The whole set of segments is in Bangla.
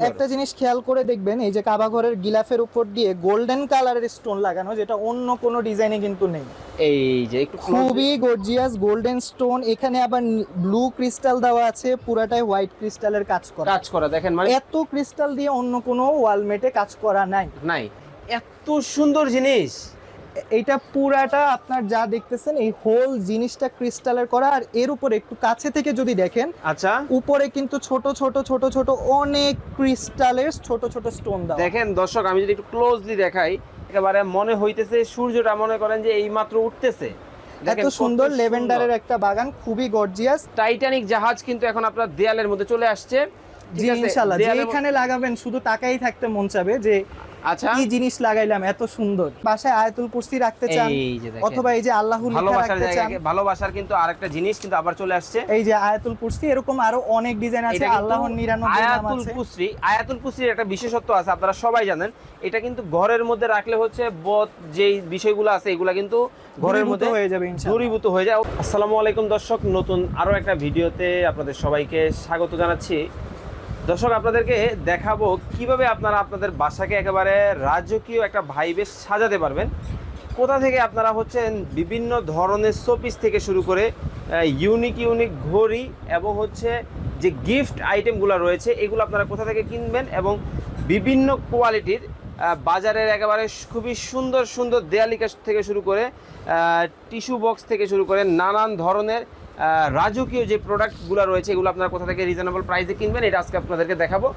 একটা জিনিস খেয়াল করে দেখবেন এই যে কাবা ঘরের গিলাফের উপর দিয়ে গোল্ডেন কালারের স্টোন লাগানো যেটা অন্য কোনো ডিজাইনে কিন্তু নেই। এই যে একটু খুবই গর্জিয়াস গোল্ডেন স্টোন এখানে আবার ব্লু ক্রিস্টাল দেওয়া আছে পুরাটাই হোয়াইট ক্রিস্টালের কাজ করা। কাজ করা দেখেন মানে এত ক্রিস্টাল দিয়ে অন্য কোনো ওয়ালমেটে কাজ করা নাই। নাই। এত সুন্দর জিনিস। এইটা পুরাটা আপনার যা দেখতেছেন এই হোল জিনিসটা ক্রিস্টালের করা আর এর উপরে একটু কাছে থেকে যদি দেখেন আচ্ছা। উপরে কিন্তু ছোট ছোট ছোট ছোট অনেক ক্রিস্টালের ছোট ছোট স্টোন দেওয়া। দেখেন দর্শক আমি যদি একটু ক্লোজলি দেখাই একেবারে মনে হইতেছে সূর্যটা মনে করেন যে এই মাত্র উঠতেছে এত সুন্দর। লেভেন্ডারের একটা বাগান খুবই গর্জিয়াস টাইটানিক জাহাজ কিন্তু এখন আপনার দেয়ালের মধ্যে চলে আসছে। জি? ইনশাল্লাহ যেখানে লাগাবেন শুধু তাকাই থাকতে মন চাবে যে আচ্ছা। কি জিনিস লাগাইলাম? এত সুন্দর। বাসায় আয়াতুল কুরসি রাখতে চান অথবা এই যে আল্লাহু লেখা ভালোবাসার রাখতে চান। জায়গায় ভালোবাসার কিন্তু আরেকটা জিনিস কিন্তু আবার চলে আসছে। এই যে আয়াতুল কুরসি এরকম আরও অনেক ডিজাইন আছে। আল্লাহর নিরানব্বই নাম আয়াতুল আছে। কুসরি আয়াতুল কুসরির একটা বিশেষত্ব আছে আপনারা সবাই জানেন। এটা কিন্তু ঘরের মধ্যে রাখলে হচ্ছে বদ যেই বিষয়গুলো আছে এগুলা কিন্তু ঘরের মধ্যে হয়ে যাবে দূরীভূত হয়ে যায়। আসসালামু আলাইকুম দর্শক নতুন আরও একটা ভিডিওতে আপনাদের সবাইকে স্বাগত জানাচ্ছি। দর্শক, আপনাদেরকে দেখাবো কীভাবে আপনারা আপনাদের বাসাকে একেবারে রাজকীয় একটা ভাইবে সাজাতে পারবেন। কোথা থেকে আপনারা হচ্ছেন বিভিন্ন ধরনের শোপিস থেকে শুরু করে ইউনিক ইউনিক ঘড়ি এবং হচ্ছে যে গিফট আইটেমগুলো রয়েছে, এগুলো আপনারা কোথা থেকে কিনবেন এবং বিভিন্ন কোয়ালিটির বাজারের একেবারে খুবই সুন্দর সুন্দর দেয়ালিকা থেকে শুরু করে টিস্যু বক্স থেকে শুরু করে নানান ধরনের রাজকীয় যে প্রোডাক্টগুলো রয়েছে এগুলো আপনারা কোথা থেকে রিজনেবল প্রাইসে কিনবেন এটা আজকে আপনাদেরকে দেখাবো।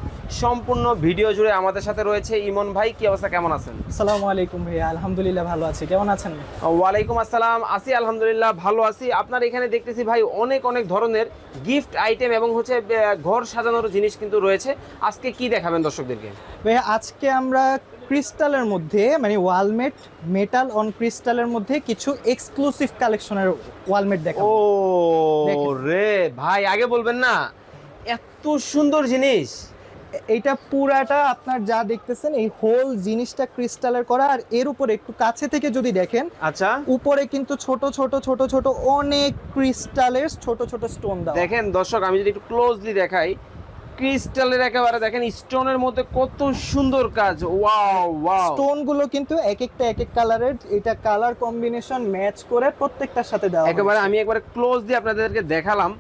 সম্পূর্ণ ভিডিও জুড়ে আমাদের সাথে রয়েছে ইমন ভাই কি অবস্থা কেমন আছেন? আসসালামু আলাইকুম ভাইয়া আলহামদুলিল্লাহ ভালো আছি কেমন আছেন? ওয়ালাইকুম আসসালাম আছি আলহামদুলিল্লাহ ভালো আছি। আপনার এখানে দেখতেছি ভাই অনেক অনেক ধরনের গিফট আইটেম এবং হচ্ছে ঘর সাজানোর জিনিস কিন্তু রয়েছে। আজকে কি দেখাবেন দর্শকদেরকে? ভাইয়া আজকে আমরা ক্রিস্টালের মধ্যে মানে ওয়ালমেট মেটাল অন ক্রিস্টালের মধ্যে কিছু এক্সক্লুসিভ কালেকশনের ওয়ালমেট ও রে ভাই আগে বলবেন না। এত সুন্দর জিনিস। এইটা পুরাটা আপনার যা দেখতেছেন এই হোল জিনিসটা ক্রিস্টালের করা। আর এর উপরে একটু কাছে থেকে যদি দেখেন আচ্ছা। উপরে কিন্তু ছোট ছোট ছোট ছোট অনেক ক্রিস্টালের ছোট ছোট স্টোন দেওয়া। দেখেন দর্শক আমি যদি একটু ক্লোজলি দেখাই ক্রিস্টালের একেবারে দেখেন স্টোনের মধ্যে কত সুন্দর কাজ। Wow wow. স্টোনগুলো কিন্তু এক একটা এক এক কালারের এটা কালার কম্বিনেশন ম্যাচ করে প্রত্যেকটার সাথে দেওয়া একেবারে আমি একবারে ক্লোজ দিয়ে আপনাদেরকে দেখালাম।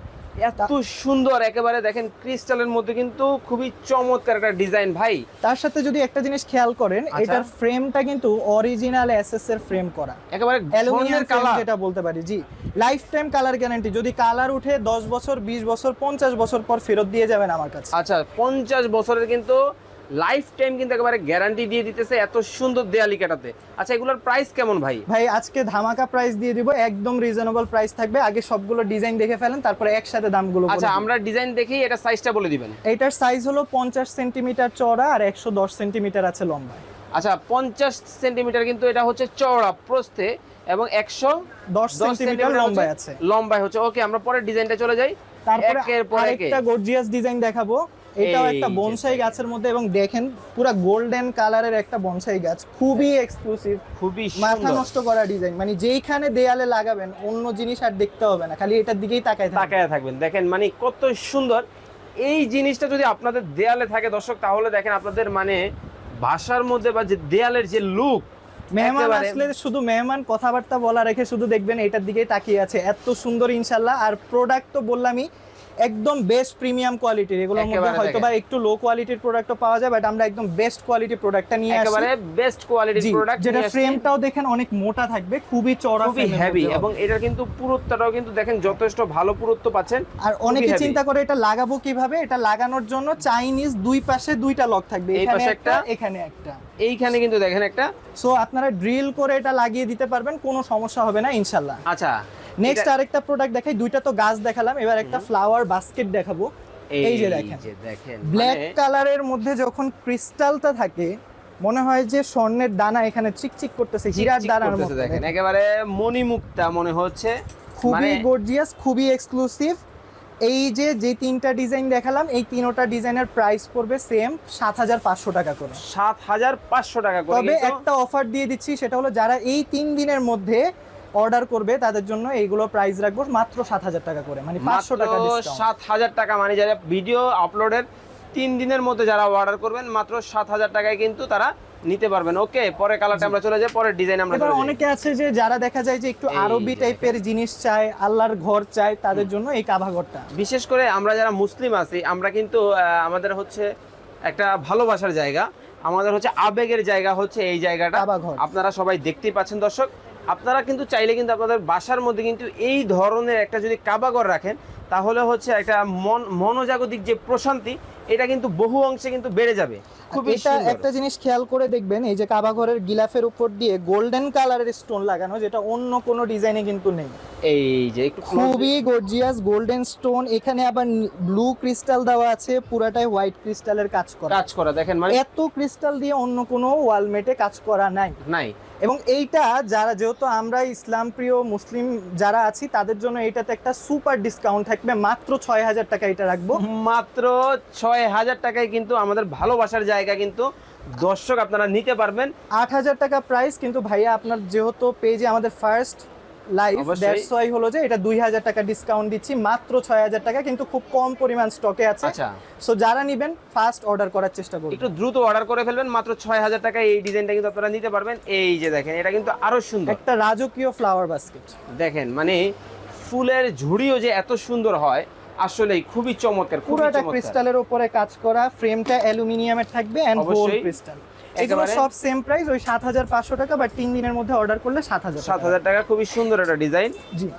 এত সুন্দর একেবারে দেখেন ক্রিস্টালের মধ্যে কিন্তু খুবই চমৎকার একটা ডিজাইন ভাই। তার সাথে যদি একটা জিনিস খেয়াল করেন আচ্ছা। এটার ফ্রেমটা কিন্তু অরিজিনাল এসএস এর ফ্রেম করা। একেবারে অ্যালুমিনিয়াম কালার যেটা বলতে পারি জি। লাইফ টাইম কালার গ্যারান্টি যদি কালার উঠে 10 বছর 20 বছর 50 বছর পর ফেরত দিয়ে যাবেন আমার কাছে। আচ্ছা পঞ্চাশ বছরের কিন্তু লাইফ টাইম কিন্তু একেবারে গ্যারান্টি দিয়ে দিতেছে এত সুন্দর দেয়ালি কাটাতে। আচ্ছা এগুলোর প্রাইস কেমন ভাই? ভাই আজকে ধামাকা প্রাইস দিয়ে দিব একদম রিজনেবল প্রাইস থাকবে। আগে সবগুলো ডিজাইন দেখে ফেলেন তারপরে একসাথে দামগুলো আচ্ছা আমরা ডিজাইন দেখেই এটা সাইজটা বলে দিবেন। এটার সাইজ হলো পঞ্চাশ সেন্টিমিটার চওড়া আর একশো দশ সেন্টিমিটার আছে লম্বা। আচ্ছা পঞ্চাশ সেন্টিমিটার কিন্তু এটা হচ্ছে চওড়া প্রস্থে এবং একশো দশ সেন্টিমিটার লম্বায় আছে। লম্বায় হচ্ছে। ওকে আমরা পরের ডিজাইনটা চলে যাই। তারপরে পর আরেকটা গর্জিয়াস ডিজাইন দেখাবো। এটাও একটা বনসাই গাছের মধ্যে এবং দেখেন পুরো গোল্ডেন কালারের একটা বনসাই গাছ। খুবই এক্সক্লুসিভ খুবই মাথা নষ্ট করা ডিজাইন মানে যেইখানে দেয়ালে লাগাবেন অন্য জিনিস আর দেখতে হবে না খালি এটার দিকেই তাকায় তাকায় থাকবেন। দেখেন মানে কত সুন্দর। এই জিনিসটা যদি আপনাদের দেয়ালে থাকে দর্শক তাহলে দেখেন আপনাদের মানে ভাষার মধ্যে বা যে দেয়ালের যে লুক মেহমান আসলে শুধু মেহমান কথাবার্তা বলা রেখে শুধু দেখবেন এটার দিকেই তাকিয়ে আছে। এত সুন্দর ইনশাল্লাহ। আর প্রোডাক্ট তো বললামই একদম বেস্ট প্রিমিয়াম কোয়ালিটির এগুলোর মধ্যে হয়তো বা একটু লো কোয়ালিটির প্রোডাক্টও পাওয়া যায় বাট আমরা একদম বেস্ট কোয়ালিটির প্রোডাক্টটা নিয়ে আসি একেবারে বেস্ট কোয়ালিটির প্রোডাক্ট যেটা ফ্রেমটাও দেখেন অনেক মোটা থাকবে খুবই চওড়া খুবই হেভি এবং হবে। এটা কিন্তু পুরুত্বটাও কিন্তু দেখেন যথেষ্ট ভালো পুরুত্ব পাচ্ছেন আর অনেকে চিন্তা করে এটা লাগাবো কীভাবে? এটা লাগানোর জন্য চাইনিজ দুই পাশে দুইটা লক থাকবে। এখানে একটা, এখানে একটা। এইখানে কিন্তু দেখেন একটা। সো আপনারা ড্রিল করে এটা লাগিয়ে দিতে পারবেন কোনো সমস্যা হবে না ইনশাল্লাহ আচ্ছা। নেক্সট আরেকটা প্রোডাক্ট দেখাই দুইটা তো গাছ দেখালাম এবার একটা ফ্লাওয়ার বাস্কেট দেখাবো। এই যে দেখেন। ব্ল্যাক মানে- কালারের মধ্যে যখন ক্রিস্টালটা থাকে মনে হয় যে স্বর্ণের দানা এখানে চিকচিক করতেছে হীরার দানার মতো দেখেন। একেবারে মণিমুক্তা মনে হচ্ছে। খুবই মানে গর্জিয়াস খুবই এক্সক্লুসিভ এই যে যে তিনটা ডিজাইন দেখালাম এই তিনটা ডিজাইনের প্রাইস পড়বে সেম সাত হাজার পাঁচশো টাকা করে। সাত হাজার পাঁচশো টাকা করে তবে একটা অফার দিয়ে দিচ্ছি সেটা হলো যারা এই তিন দিনের মধ্যে অর্ডার করবে তাদের জন্য এইগুলো প্রাইস রাখব মাত্র সাত হাজার টাকা করে মানে পাঁচশো টাকা সাত হাজার টাকা মানে যারা ভিডিও আপলোডের তিন দিনের মধ্যে যারা অর্ডার করবেন মাত্র সাত হাজার টাকায় কিন্তু তারা নিতে পারবেন। ওকে পরে কালারটা আমরা চলে যাই পরের ডিজাইন আমরা এবার অনেকে আছে যে যারা দেখা যায় যে একটু আরবি টাইপের জিনিস চায় আল্লাহর ঘর চায় তাদের জন্য এই কাবা ঘরটা। বিশেষ করে আমরা যারা মুসলিম আছি আমরা কিন্তু আমাদের হচ্ছে একটা ভালোবাসার জায়গা। আমাদের হচ্ছে আবেগের জায়গা হচ্ছে এই জায়গাটা। কাবা ঘর। আপনারা সবাই দেখতেই পাচ্ছেন দর্শক। আপনারা কিন্তু চাইলে কিন্তু আপনাদের বাসার মধ্যে কিন্তু এই ধরনের একটা যদি কাবাগর রাখেন তাহলে হচ্ছে একটা মন মনোজাগতিক যে প্রশান্তি এটা কিন্তু বহু অংশে কিন্তু বেড়ে যাবে। খুবই এটা একটা জিনিস খেয়াল করে দেখবেন এই যে কাবা ঘরের গিলাফের উপর দিয়ে গোল্ডেন কালারের স্টোন লাগানো যেটা অন্য কোনো ডিজাইনে কিন্তু নেই। এই যে একটু খুবই গর্জিয়াস গোল্ডেন স্টোন এখানে আবার ব্লু ক্রিস্টাল দেওয়া আছে পুরাটাই হোয়াইট ক্রিস্টালের কাজ করা। কাজ করা দেখেন মানে এত ক্রিস্টাল দিয়ে অন্য কোনো ওয়ালমেটে কাজ করা নাই। নাই। এবং এইটা যারা যেহেতু আমরা ইসলাম প্রিয় মুসলিম যারা আছি তাদের জন্য এইটাতে একটা সুপার ডিসকাউন্ট থাকবে। মাত্র ছয় হাজার টাকা এটা রাখব। মাত্র ছয় হাজার টাকায় কিন্তু আমাদের ভালোবাসার জায়গা কিন্তু দর্শক আপনারা নিতে পারবেন। আট হাজার টাকা প্রাইস কিন্তু ভাইয়া আপনার যেহেতু পেজে আমাদের ফার্স্ট অবশ্যই। দ্যাটস ওয়াই হলো যে এটা দুই হাজার টাকা ডিসকাউন্ট দিচ্ছি মাত্র ছয় হাজার টাকা কিন্তু খুব কম পরিমাণ স্টকে আছে। আচ্ছা। সো যারা নিবেন ফার্স্ট অর্ডার করার চেষ্টা করুন একটু দ্রুত অর্ডার করে ফেলবেন মাত্র ছয় হাজার টাকায় এই ডিজাইনটা কিন্তু আপনারা নিতে পারবেন। এই যে দেখেন এটা কিন্তু আরও সুন্দর। একটা রাজকীয় ফ্লাওয়ার বাস্কেট দেখেন মানে ফুলের ঝুড়িও যে এত সুন্দর হয় আসলেই খুবই চমৎকার পুরোটা ক্রিস্টালের উপরে কাজ করা ফ্রেমটা অ্যালুমিনিয়ামের থাকবে এন্ড গোল্ড ক্রিস্টাল এগুলো সব সেম প্রাইস ওই সাত হাজার পাঁচশো টাকা বা তিন দিনের মধ্যে অর্ডার করলে সাত হাজার সাত হাজার টাকা খুবই সুন্দর একটা ডিজাইন জি।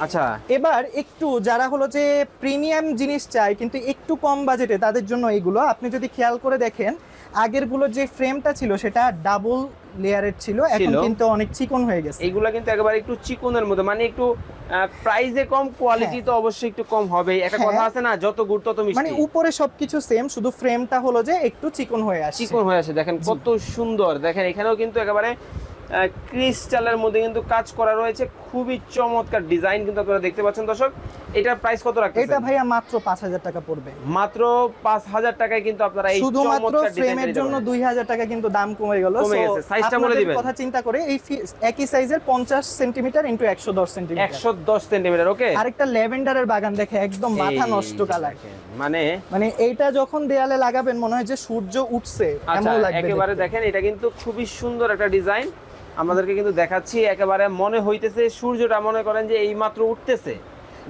আচ্ছা। এবার একটু যারা হলো যে প্রিমিয়াম জিনিস চায় কিন্তু একটু কম বাজেটে তাদের জন্য এইগুলো। আপনি যদি খেয়াল করে দেখেন আগেরগুলো যে ফ্রেমটা ছিল সেটা ডাবল লেয়ারের ছিল এখন কিন্তু অনেক চিকন হয়ে গেছে। এগুলো কিন্তু একেবারে একটু চিকনের মতো মানে একটু প্রাইসে কম কোয়ালিটি তো অবশ্যই একটু কম হবে। একটা হ্যাঁ। কথা আছে না যত গুড় তত মিষ্টি। মানে উপরে সবকিছু সেম শুধু ফ্রেমটা হলো যে একটু চিকন হয়ে আসছে। চিকন হয়ে আসে দেখেন কত সুন্দর। দেখেন এখানেও কিন্তু একেবারে ক্রিস্টালের মধ্যে কিন্তু কাজ করা রয়েছে। খুবই চমৎকার ডিজাইন কিন্তু আপনারা দেখতে পাচ্ছেন দর্শক। এটার প্রাইস কত রাখছেন এটা ভাইয়া মাত্র পাঁচ হাজার টাকা পড়বে। মাত্র পাঁচ হাজার টাকায় কিন্তু আপনারা এই শুধুমাত্র চমৎকার ফ্রেমের জন্য দুই হাজার টাকা কিন্তু দাম কমে গেল। কমে গেছে। Size টা বলে দিবেন। কথা চিন্তা করে এই একই সাইজের পঞ্চাশ সেন্টিমিটার ইন্টু একশো দশ সেন্টিমিটার একশো দশ সেন্টিমিটার ওকে আরেকটা ল্যাভেন্ডারের বাগান দেখে একদম মাথা নষ্ট কালার মানে মানে এইটা যখন দেয়ালে লাগাবেন মনে হয় যে সূর্য উঠছে আচ্ছা এমন লাগবে একেবারে দেখেন এটা কিন্তু খুবই সুন্দর একটা ডিজাইন আমাদেরকে কিন্তু দেখাচ্ছি একেবারে মনে হইতেছে সূর্যটা মনে করেন যে এই মাত্র উঠতেছে।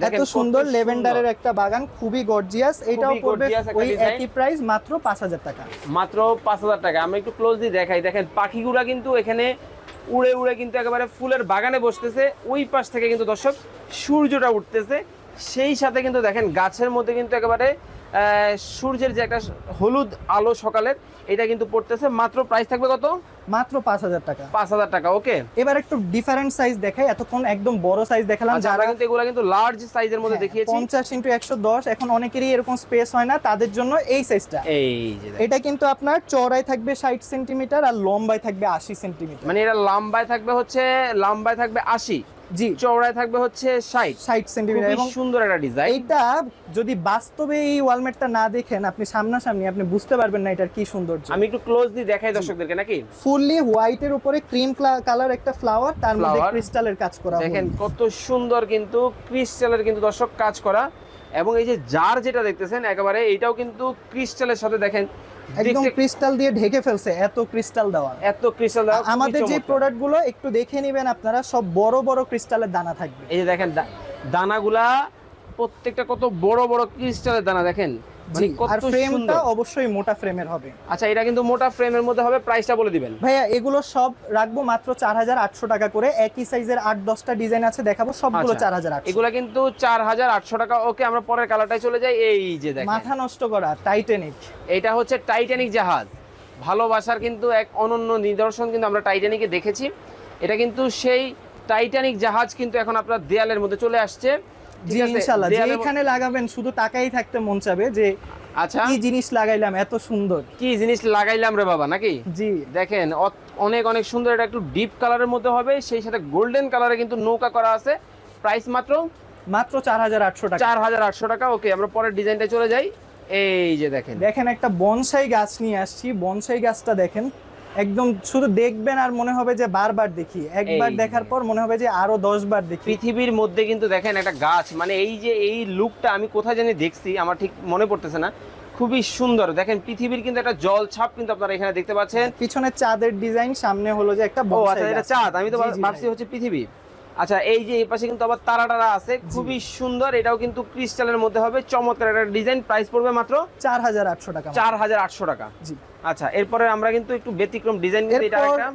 এত সুন্দর লেভেন্ডারের একটা বাগান খুবই গর্জিয়াস এটাও পড়বে ওই একই প্রাইস মাত্র পাঁচ হাজার টাকা। মাত্র পাঁচ হাজার টাকা। আমরা একটু ক্লোজলি দেখাই। দেখেন পাখিগুলা কিন্তু এখানে উড়ে উড়ে কিন্তু একেবারে ফুলের বাগানে বসতেছে। ওই পাশ থেকে কিন্তু দর্শক সূর্যটা উঠতেছে। সেই সাথে কিন্তু দেখেন গাছের মধ্যে কিন্তু একেবারে সূর্যের যে একটা হলুদ আলো সকালের এটা কিন্তু পড়তেছে। মাত্র প্রাইস থাকবে কত? মাত্র পাঁচ হাজার টাকা। পাঁচ হাজার টাকা ওকে এবার একটু ডিফারেন্ট সাইজ দেখাই এতক্ষণ একদম বড় সাইজ দেখালাম আচ্ছা, যারা কিন্তু এগুলা কিন্তু লার্জ সাইজের মধ্যে দেখিয়েছি। পঞ্চাশ ইন্টু একশো দশ এখন অনেকেরই এরকম স্পেস হয় না তাদের জন্য এই সাইজটা এই যে এটা কিন্তু আপনার চওড়ায় থাকবে ষাট সেন্টিমিটার আর লম্বায় থাকবে আশি সেন্টিমিটার মানে এটা লম্বায় থাকবে হচ্ছে লম্বায় থাকবে আশি। জি। চওড়ায় থাকবে হচ্ছে ষাট। ষাট সেন্টিমিটার এবং সুন্দর একটা ডিজাইন এইটা যদি বাস্তবে এই ওয়ালমেটটা না দেখেন আপনি সামনাসামনি আপনি বুঝতে পারবেন না এটার কি সৌন্দর্য। আমি একটু ক্লোজলি দেখাই দর্শকদেরকে নাকি? ফুললি হোয়াইটের উপরে ক্রিম কালার একটা ফ্লাওয়ার তার মধ্যে ক্রিস্টালের কাজ করা দেখেন কত সুন্দর কিন্তু ক্রিস্টালের কিন্তু দর্শক কাজ করা। এবং এই যে জার যেটা দেখতেছেন একেবারে এটাও কিন্তু ক্রিস্টালের সাথে দেখেন একদম ক্রিস্টাল দিয়ে ঢেকে ফেলছে এত ক্রিস্টাল দেওয়া। এত ক্রিস্টাল দেওয়া আমাদের যে প্রোডাক্টগুলো প্রোডাক্টগুলো একটু দেখে নেবেন আপনারা সব বড় বড় ক্রিস্টালের দানা থাকবে। এই যে দেখেন দানাগুলা প্রত্যেকটা কত বড় বড় ক্রিস্টালের দানা দেখেন। মানে আর ফ্রেমটা অবশ্যই মোটা ফ্রেমের হবে। আচ্ছা এটা কিন্তু মোটা ফ্রেমের মধ্যে হবে প্রাইসটা বলে দিবেন। ভাইয়া এগুলো সব রাখব মাত্র চার হাজার আটশো টাকা করে। একই সাইজের আট দশটা ডিজাইন আছে দেখাবো সবগুলো আচ্ছা, চার হাজার আটশো। এগুলা কিন্তু চার হাজার আটশো টাকা। ওকে আমরা পরের কালারটাই চলে যাই। এই যে দেখেন। মাথা নষ্ট করা টাইটানিক এটা হচ্ছে টাইটানিক জাহাজ। ভালোবাসার কিন্তু এক অনন্য নিদর্শন কিন্তু আমরা টাইটানিকে দেখেছি। এটা কিন্তু সেই টাইটানিক জাহাজ কিন্তু এখন আপনার দেয়ালের মধ্যে চলে আসছে। জি ম- যেখানে লাগাবেন শুধু তাকাই থাকতে মন চাবে যে আচ্ছা। কি জিনিস লাগাইলাম এত সুন্দর। কি জিনিস লাগাইলাম রে বাবা নাকি? জি। দেখেন অনেক অনেক সুন্দর এটা একটু ডিপ কালারের মধ্যে হবে সেই সাথে গোল্ডেন কালারে কিন্তু নৌকা করা আছে। প্রাইস মাত্র? মাত্র চার হাজার আটশো টাকা। চার হাজার আটশো টাকা ওকে আমরা পরের ডিজাইনটা চলে যাই। এই যে দেখেন। দেখেন একটা বনসাই গাছ নিয়ে আসছি। বনসাই গাছটা দেখেন একদম শুধু দেখবেন আর মনে হবে যে বারবার দেখি। একবার দেখার পর মনে হবে যে আরও দশ বার দেখি। পৃথিবীর মধ্যে কিন্তু দেখেন একটা গাছ মানে এই যে এই লুকটা আমি কোথায় জানি দেখছি আমার ঠিক মনে পড়তেছে না। খুবই সুন্দর। দেখেন পৃথিবীর কিন্তু একটা জল ছাপ কিন্তু আপনারা এখানে দেখতে পাচ্ছেন। পিছনে চাঁদের ডিজাইন সামনে হলো যে একটা ও আচ্ছা এটা চাঁদ। আমি তো ভাবছি হচ্ছে পৃথিবী। আচ্ছা এই যে এই পাশে কিন্তু আবার তারা টারা আছে খুবই সুন্দর। এটাও কিন্তু ক্রিস্টালের মধ্যে হবে চমৎকার একটা ডিজাইন প্রাইস পড়বে মাত্র চার হাজার আটশো টাকা। চার হাজার আটশো টাকা। জি। আচ্ছা এরপরে আমরা কিন্তু একটু ব্যতিক্রম ডিজাইন এটা একটা।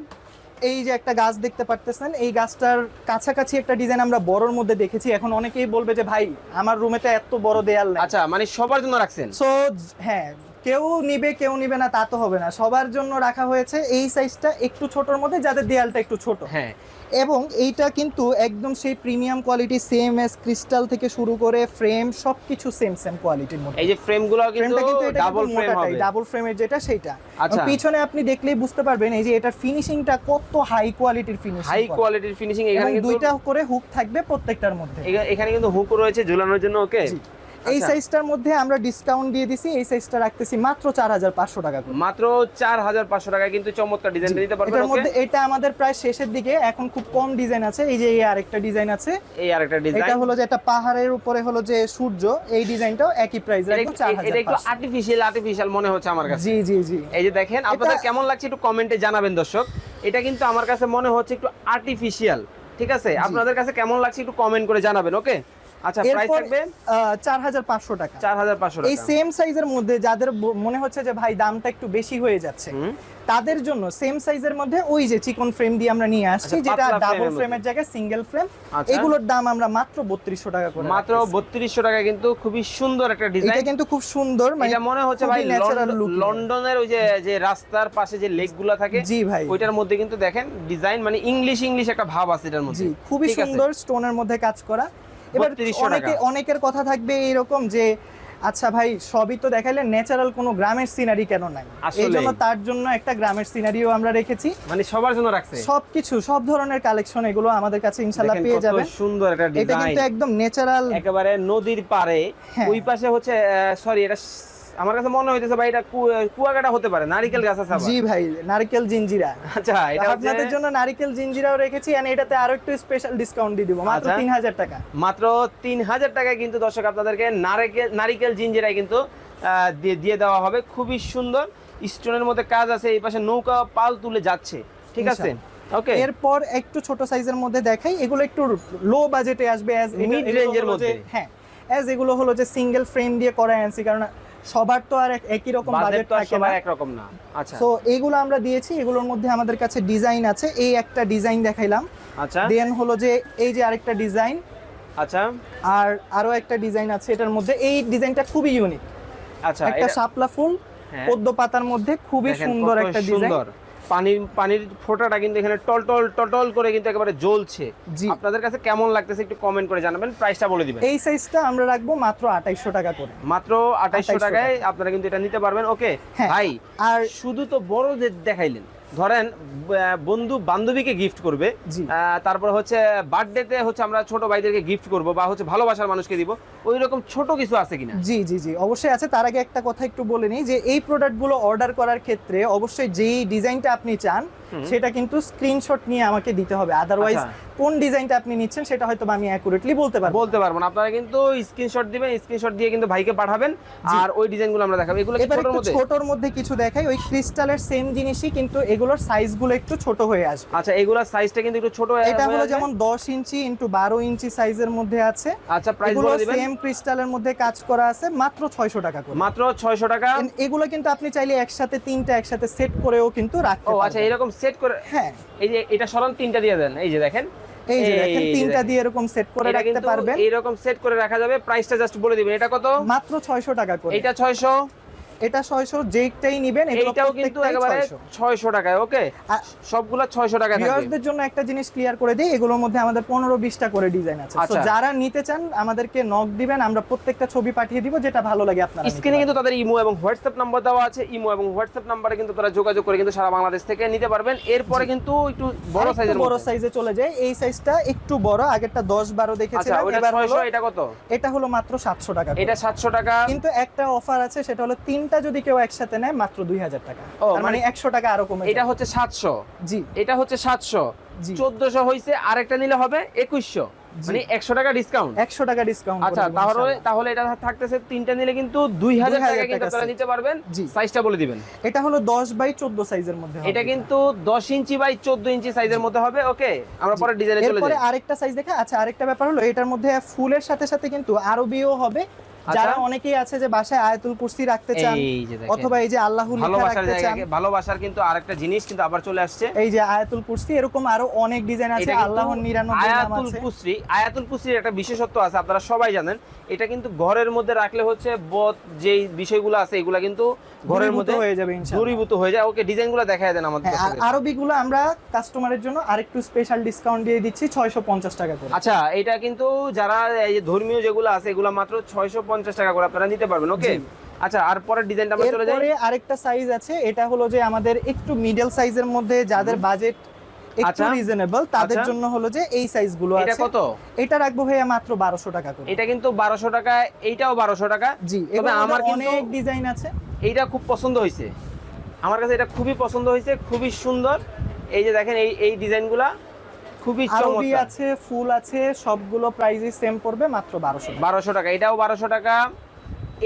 এই যে একটা গাছ দেখতে পারতেছেন এই গাছটার কাছাকাছি একটা ডিজাইন আমরা বড়র মধ্যে দেখেছি। এখন অনেকেই বলবে যে ভাই আমার রুমে তো এত বড় দেয়াল আচ্ছা মানে সবার জন্য রাখছেন? সো হ্যাঁ কেউ নিবে কেউ নিবে না তা তো হবে না। সবার জন্য রাখা হয়েছে এই সাইজটা একটু ছোটর মধ্যে যাদের দেয়ালটা একটু ছোট। হ্যাঁ। এবং এইটা কিন্তু একদম সেই premium quality same as crystal থেকে শুরু করে ফ্রেম সবকিছু সেম সেম কোয়ালিটির মধ্যে। এই যে ফ্রেমগুলো কিন্তু ডাবল ফ্রেম হবে। ডাবল ফ্রেমের যেটা সেটা আচ্ছা। পিছনে আপনি দেখলেই বুঝতে পারবেন এই যে এটার ফিনিশিংটা কত হাই কোয়ালিটির ফিনিশিং হাই কোয়ালিটির ফিনিশিং এখানে দুইটা করে হুক থাকবে প্রত্যেকটার মধ্যে। এখানে কিন্তু হুক রয়েছে ঝুলানোর জন্য ওকে। এই আচ্ছা। সাইজটার মধ্যে আমরা ডিসকাউন্ট দিয়ে দিছি এই সাইজটা রাখতেছি মাত্র চার হাজার পাঁচশো টাকা করে। মাত্র চার হাজার পাঁচশো টাকায় কিন্তু চমৎকার ডিজাইনটা দিতে পারবেন এটার মধ্যে এটা আমাদের প্রায় শেষের দিকে এখন খুব কম ডিজাইন আছে এই যে এই আরেকটা ডিজাইন আছে। এই আরেকটা ডিজাইন এটা হলো যে একটা পাহাড়ের উপরে হলো যে সূর্য এই ডিজাইনটাও একই প্রাইস রাখব চার এটা একটু আর্টিফিশিয়াল আর্টিফিশিয়াল মনে হচ্ছে আমার কাছে। জি জি জি। এই যে দেখেন আপনাদের কেমন লাগছে একটু কমেন্টে জানাবেন দর্শক। এটা কিন্তু আমার কাছে মনে হচ্ছে একটু আর্টিফিশিয়াল ঠিক আছে? আপনাদের কাছে কেমন লাগছে একটু কমেন্ট করে জানাবেন ওকে আচ্ছা প্রাইস থাকবে? চার হাজার পাঁচশো টাকা। চার হাজার পাঁচশো এই সেম সাইজের মধ্যে যাদের মনে হচ্ছে যে ভাই দামটা একটু বেশি হয়ে যাচ্ছে তাদের জন্য সেম সাইজের মধ্যে ওই যে চিকন ফ্রেম দিয়ে আমরা নিয়ে আসছি আচ্ছা, যেটা ডাবল ফ্রেমের জায়গায় সিঙ্গেল ফ্রেম আচ্ছা। এগুলোর দাম আমরা মাত্র বত্রিশশো টাকা করে মাত্র রাখতেছি। বত্রিশশো টাকা কিন্তু খুবই সুন্দর একটা এটা ডিজাইন কিন্তু খুব সুন্দর মানে এটা মনে হচ্ছে ভাই লন্ডনের ওই যে যে রাস্তার পাশে যে লেকগুলা থাকে জি ভাই। ওইটার মধ্যে কিন্তু দেখেন ডিজাইন মানে ইংলিশ ইংলিশ একটা ভাব আছে এটার মধ্যে। খুবই সুন্দর স্টোনের মধ্যে কাজ করা। এবার অনেকে অনেকের কথা থাকবে এরকম যে আচ্ছা ভাই সবই তো দেখাইলে ন্যাচারাল কোনো গ্রামের সিনারি কেন নাই? এই জন্য তার জন্য একটা গ্রামের সিনারিও আমরা রেখেছি। মানে সবার জন্য রাখছে। সবকিছু সব ধরনের কালেকশন এগুলো আমাদের কাছে ইনশাআল্লাহ পেয়ে যাবে যাবেন। সুন্দর একটা ডিজাইন এটা কিন্তু একদম ন্যাচারাল একেবারে নদীর পারে হ্যাঁ। ওই পাশে হচ্ছে সরি এটা আমার কাছে মনে হইতেছে ভাই এটা কুয়াকাটা হতে পারে নারিকেল গাছ আছে জি ভাই নারকেল জিঞ্জিরা আচ্ছা এটা আপনাদের জন্য নারকেল জিঞ্জিরাও রেখেছি আর এটাতে আরও একটু স্পেশাল ডিসকাউন্ট দিয়ে দিব মাত্র আচ্ছা। তিন হাজার টাকা। মাত্র তিন হাজার টাকায় কিন্তু দর্শক আপনাদেরকে নারিকেল নারিকেল জিঞ্জিরাই কিন্তু দিয়ে দেওয়া হবে। খুবই সুন্দর স্টোনের মধ্যে কাজ আছে এই পাশে নৌকা পাল তুলে যাচ্ছে। ঠিক আছে? ওকে এরপর একটু ছোট সাইজের মধ্যে দেখাই এগুলো একটু লো বাজেটে আসবে অ্যাজ Mid রেঞ্জের মধ্যে। হ্যাঁ অ্যাজ এগুলো হলো যে সিঙ্গেল ফ্রেম দিয়ে করা আনছি কারণ সবার তো আর একই রকম বাজেট থাকে না। একরকম না। আচ্ছা। তো এগুলো আমরা দিয়েছি এগুলোর মধ্যে আমাদের কাছে ডিজাইন আছে। এই একটা ডিজাইন দেখাইলাম। আচ্ছা। দেন হলো যে এই যে আরেকটা ডিজাইন আচ্ছা। আর আরও একটা ডিজাইন আছে এটার মধ্যে। এই ডিজাইনটা খুবই ইউনিক আচ্ছা একটা শাপলা ফুল হ্যাঁ। পদ্ম পাতার মধ্যে খুবই সুন্দর একটা ডিজাইন পানির পানির ফোঁটাটা কিন্তু এখানে টলটল টলটল করে কিন্তু একেবারে জ্বলছে। জি। আপনাদের কাছে কেমন লাগতেছে একটু কমেন্ট করে জানাবেন প্রাইসটা বলে দিবেন। এই সাইজটা আমরা রাখব মাত্র আঠাইশশো টাকা করে। মাত্র আঠাইশশো 2800 টাকায় আপনারা কিন্তু এটা নিতে পারবেন। ওকে হ্যাঁ। ভাই আর শুধু তো বড়দের দেখাইলেন। ধরেন বন্ধু বান্ধবীকে গিফট করবে। তারপর হচ্ছে বার্থডেতে হচ্ছে আমরা ছোট ভাইদেরকে গিফট করব বা হচ্ছে ভালোবাসার মানুষকে দিব। ওই রকম ছোট কিছু আছে কিনা? জি জি জি। অবশ্যই আছে। তার আগে একটা কথা একটু বলে নিই যে এই প্রোডাক্টগুলো অর্ডার করার ক্ষেত্রে অবশ্যই যেই ডিজাইনটা আপনি চান সেটা কিন্তু স্ক্রিনশট নিয়ে আমাকে দিতে হবে। আদারওয়াইজ আচ্ছা। কোন ডিজাইনটা আপনি নিচ্ছেন সেটা হয়তো আমি অ্যাকুরেটলি বলতে পারব বলতে পারব না। আপনারা কিন্তু স্ক্রিনশট দিবেন স্ক্রিনশট দিয়ে কিন্তু ভাইকে পাঠাবেন। আর ওই ডিজাইনগুলো আমরা দেখাবো। এগুলো ছোটর মধ্যে? ছোটর মধ্যে কিছু দেখাই। ওই ক্রিস্টালের সেম জিনিসই কিন্তু এগুলোর সাইজগুলো একটু ছোট হয়ে আসবে। আচ্ছা এগুলোর সাইজটা কিন্তু একটু ছোট হয়ে- এটা হলো যেমন দশ ইঞ্চি ইন্টু বারো ইঞ্চি সাইজের মধ্যে আছে। আচ্ছা প্রাইস বলে দিবেন। সেম ক্রিস্টালের মধ্যে কাজ করা আছে মাত্র ছয়শো টাকা করে। মাত্র 600 টাকা। এগুলো কিন্তু আপনি চাইলে একসাথে তিনটা একসাথে সেট করেও কিন্তু রাখতে ও আচ্ছা এরকম সেট করে হ্যাঁ। এই যে এটা সরল তিনটা দিয়ে দেন এই যে দেখেন। এই যে দেখেন তিনটা দিয়ে এরকম সেট করে রাখতে পারবেন। এরকম সেট করে রাখা যাবে। প্রাইসটা জাস্ট বলে দিবেন। এটা কত? মাত্র ছয়শো টাকা করে। এটা 600 এটা ছয়শো যেইটাই নিবেন এইটাও কিন্তু একেবারে 600 600 টাকায় ওকে সবগুলা 600 টাকা থাকবে। ভিউয়ার্সদের জন্য একটা জিনিস ক্লিয়ার করে দিই এগুলোর মধ্যে আমাদের পনেরো বিশটা করে ডিজাইন আছে। তো আচ্ছা। যারা নিতে চান আমাদেরকে নক দিবেন আমরা প্রত্যেকটা ছবি পাঠিয়ে দিব যেটা ভালো লাগে আপনারা স্ক্রিনে কিন্তু তাদের ইমো এবং হোয়াটসঅ্যাপ নাম্বার দেওয়া আছে। ইমো এবং হোয়াটসঅ্যাপ নাম্বারে কিন্তু তারা যোগাযোগ করে কিন্তু সারা বাংলাদেশ থেকে নিতে পারবেন। এরপরে কিন্তু একটু বড় সাইজের বড় সাইজে চলে যায় এই সাইজটা একটু বড় আগেরটা দশ বারো আচ্ছা দেখেছিলাম এবার হলো এটা কত? এটা হলো মাত্র সাতশো টাকা এটা 700 টাকা। কিন্তু একটা অফার আছে সেটা হলো তিনটা যদি কেউ একসাথে নেয় মাত্র দুই হাজার টাকা। ও, মানে মানে একশো টাকা আরও কমে এটা। হচ্ছে 700 জি। এটা হচ্ছে 700 জি। 1400 হইছে আরেকটা নিলে হবে 2100 মানে একশো টাকা ডিসকাউন্ট একশো টাকা ডিসকাউন্ট আচ্ছা তাহলে তাহলে এটা থাকতেছে তিনটা নিলে কিন্তু দুই হাজার 2000 টাকা কিন্তু আপনারা নিতে পারবেন। সাইজটা বলে দিবেন। এটা হলো দশ বাই চোদ্দ সাইজের মধ্যে এটা কিন্তু দশ ইঞ্চি বাই চোদ্দ ইঞ্চি সাইজের মধ্যে হবে ওকে আমরা পরে ডিজাইনে চলে এরপরে যাই। আরেকটা সাইজ দেখে আচ্ছা আরেকটা ব্যাপার হলো এটার মধ্যে ফুলের সাথে সাথে কিন্তু আরবিও হবে। যারা অনেকেই আছে যে বাসায় আয়াতুল কুরসি রাখতে চান। অথবা এই যে আল্লাহু ভালোবাসার জায়গায় ভালোবাসার কিন্তু আরেকটা জিনিস কিন্তু আবার চলে আসছে। এই যে আয়াতুল কুরসি এরকম আরও অনেক ডিজাইন আছে নিরানব্বই নাম আয়াতুল আছে। কুসরি আয়াতুল কুসরির একটা বিশেষত্ব আছে আপনারা সবাই জানেন। এটা কিন্তু ঘরের মধ্যে রাখলে হচ্ছে বদ যেই বিষয়গুলো আছে এগুলা কিন্তু ঘরের মধ্যে হয়ে যাবে ইনশাআল্লাহ। দূরীভূত হয়ে যায়। ওকে ডিজাইনগুলো দেখায় দেন আমাদের হ্যাঁ, আর আরবিগুলো আমরা কাস্টমারের জন্য আরেকটু স্পেশাল ডিসকাউন্ট দিয়ে দিচ্ছি ছয়শো পঞ্চাশ টাকা করে। আচ্ছা এটা কিন্তু যারা এই যে ধর্মীয় যেগুলো আছে এগুলো মাত্র ছয়শো পঞ্চাশ টাকা করে আপনারা নিতে পারবেন ওকে আচ্ছা আর পরের ডিজাইনটা আমরা চলে যাই। আরেকটা সাইজ আছে এটা হলো যে আমাদের একটু মিডল সাইজের মধ্যে যাদের বাজেট একটু আচ্ছা। রিজনেবল তাদের আচ্ছা। জন্য হলো যে এই সাইজগুলো এটা কত? এটা রাখব ভাইয়া মাত্র বারোশো টাকা করে। এটা কিন্তু বারোশো টাকা এইটাও বারোশো টাকা। জি তবে আমার আমার কিন্তু- অনেক ডিজাইন আছে। এইটা খুব পছন্দ হয়েছে। আমার কাছে এটা খুবই পছন্দ হয়েছে খুবই সুন্দর। এই যে দেখেন এই এই ডিজাইনগুলা খুবই আরবি আছে ফুল আছে সবগুলো প্রাইসই সেম পড়বে মাত্র বারোশো বারোশো টাকা। এটাও বারোশো টাকা।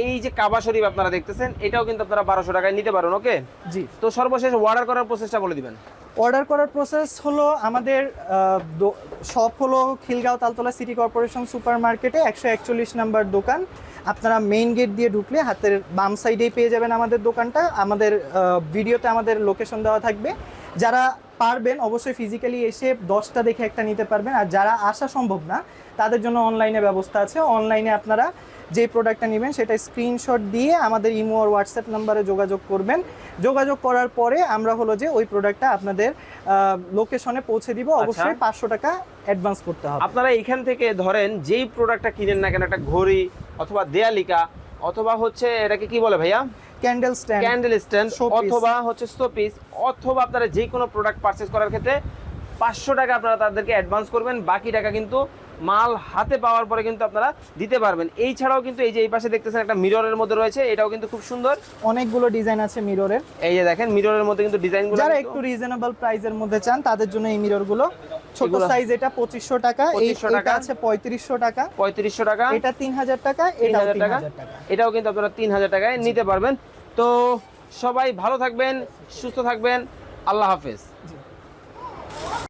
এই যে কাবা শরীফ আপনারা দেখতেছেন এটাও কিন্তু আপনারা বারোশো টাকায় নিতে পারেন ওকে? জি। তো সর্বশেষ অর্ডার করার প্রসেসটা বলে দিবেন। অর্ডার করার প্রসেস হলো আমাদের শপ হলো Khilgaon Taltola city corporation super মার্কেটে একশো একচল্লিশ নাম্বার দোকান। আপনারা মেইন গেট দিয়ে ঢুকলে হাতের বাম সাইডেই পেয়ে যাবেন আমাদের দোকানটা। আমাদের ভিডিওতে আমাদের লোকেশন দেওয়া থাকবে। যারা পারবেন অবশ্যই ফিজিক্যালি এসে দশটা দেখে একটা নিতে পারবেন। আর যারা আসা সম্ভব না তাদের জন্য অনলাইনে ব্যবস্থা আছে। অনলাইনে আপনারা যে প্রোডাক্টটা নেবেন সেটা স্ক্রিনশট দিয়ে আমাদের ইমো আর হোয়াটসঅ্যাপ নাম্বারে যোগাযোগ করবেন। যোগাযোগ করার পরে আমরা হলো যে ওই প্রোডাক্টটা আপনাদের লোকেশনে পৌঁছে দিব। অবশ্যই পাঁচশো টাকা অ্যাডভান্স করতে হবে। আপনারা এখান থেকে ধরেন যেই প্রোডাক্টটা কিনেন না কেন একটা ঘড়ি অথবা দেয়ালিকা অথবা হচ্ছে এটাকে কি বলে ভাইয়া? Candle stand candle stand. অথবা হচ্ছে শোপিস অথবা আপনারা যে কোনো প্রোডাক্ট পারচেজ করার ক্ষেত্রে পাঁচশো টাকা আপনারা তাদেরকে অ্যাডভান্স করবেন বাকি টাকা কিন্তু মাল হাতে পাওয়ার পরে কিন্তু আপনারা দিতে পারবেন। এই ছাড়াও কিন্তু এই যে এই পাশে দেখতেছেন একটা মিররের মধ্যে রয়েছে এটাও কিন্তু খুব সুন্দর। অনেকগুলো ডিজাইন আছে মিররের এই যে দেখেন মিররের মধ্যে কিন্তু ডিজাইনগুলো যারা একটু রিজনেবল প্রাইসের মধ্যে চান তাদের জন্য এই মিররগুলো ছোট সাইজ এটা পঁচিশশো টাকা এই 2500 এটা টাকা। আছে পঁয়ত্রিশশো টাকা। পঁয়ত্রিশশো টাকা। এটা তিন হাজার টাকা এটাও 3000 টাকা। এটাও কিন্তু আপনারা তিন হাজার টাকায় নিতে পারবেন। তো সবাই ভালো থাকবেন সুস্থ থাকবেন। আল্লাহ হাফেজ।